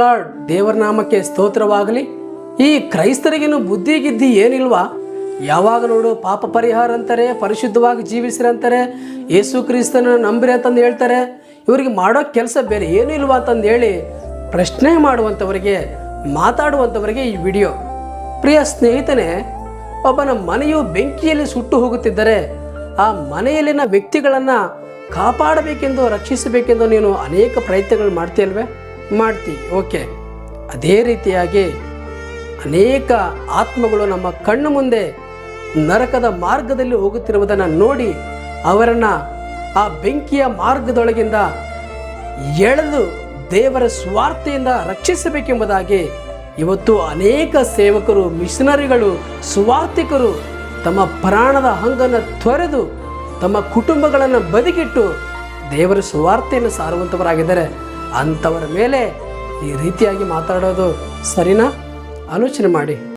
Lord ದೇವರ ನಾಮಕ್ಕೆ ಸ್ತೋತ್ರವಾಗಲಿ. ಈ ಕ್ರೈಸ್ತರಿಗೇನು ಬುದ್ಧಿ ಗಿದ್ದಿ ಏನಿಲ್ವಾ? ಯಾವಾಗ ನೋಡು ಪಾಪ ಪರಿಹಾರ ಅಂತಾರೆ ಪರಿಶುದ್ಧವಾಗಿ ಜೀವಿಸ್ರಿ ಅಂತಾರೆ ಯೇಸು ಕ್ರಿಸ್ತನ ನಂಬ್ರಿ ಅಂತಂದು ಹೇಳ್ತಾರೆ. ಇವರಿಗೆ ಮಾಡೋ ಕೆಲಸ ಬೇರೆ ಏನೂ ಇಲ್ವಾ ಅಂತಂದು ಹೇಳಿ ಪ್ರಶ್ನೆ ಮಾಡುವಂಥವರಿಗೆ, ಮಾತಾಡುವಂಥವರಿಗೆ ಈ ವಿಡಿಯೋ. ಪ್ರಿಯ ಸ್ನೇಹಿತನೇ, ಒಬ್ಬನ ಮನೆಯು ಬೆಂಕಿಯಲ್ಲಿ ಸುಟ್ಟು ಹೋಗುತ್ತಿದ್ದರೆ ಆ ಮನೆಯಲ್ಲಿನ ವ್ಯಕ್ತಿಗಳನ್ನು ಕಾಪಾಡಬೇಕೆಂದು, ರಕ್ಷಿಸಬೇಕೆಂದು ನೀನು ಅನೇಕ ಪ್ರಯತ್ನಗಳು ಮಾಡ್ತೀಯಲ್ವೇ? ಮಾಡ್ತಿ ಓಕೆ. ಅದೇ ರೀತಿಯಾಗಿ ಅನೇಕ ಆತ್ಮಗಳು ನಮ್ಮ ಕಣ್ಣು ಮುಂದೆ ನರಕದ ಮಾರ್ಗದಲ್ಲಿ ಹೋಗುತ್ತಿರುವುದನ್ನು ನೋಡಿ ಅವರನ್ನು ಆ ಬೆಂಕಿಯ ಮಾರ್ಗದೊಳಗಿಂದ ಎಳೆದು ದೇವರ ಸ್ವಾರ್ಥೆಯಿಂದ ರಕ್ಷಿಸಬೇಕೆಂಬುದಾಗಿ ಇವತ್ತು ಅನೇಕ ಸೇವಕರು, ಮಿಷನರಿಗಳು, ಸ್ವಾರ್ಥಿಕರು ತಮ್ಮ ಪ್ರಾಣದ ಹಂಗನ್ನು ತೊರೆದು ತಮ್ಮ ಕುಟುಂಬಗಳನ್ನು ಬದಿಗಿಟ್ಟು ದೇವರ ಸುವಾರ್ತೆಯನ್ನು ಸಾರುವಂಥವರಾಗಿದ್ದಾರೆ ಅಂಥವರ ಮೇಲೆ ಈ ರೀತಿಯಾಗಿ ಮಾತಾಡೋದು ಸರಿನಾ? ಆಲೋಚನೆ ಮಾಡಿ.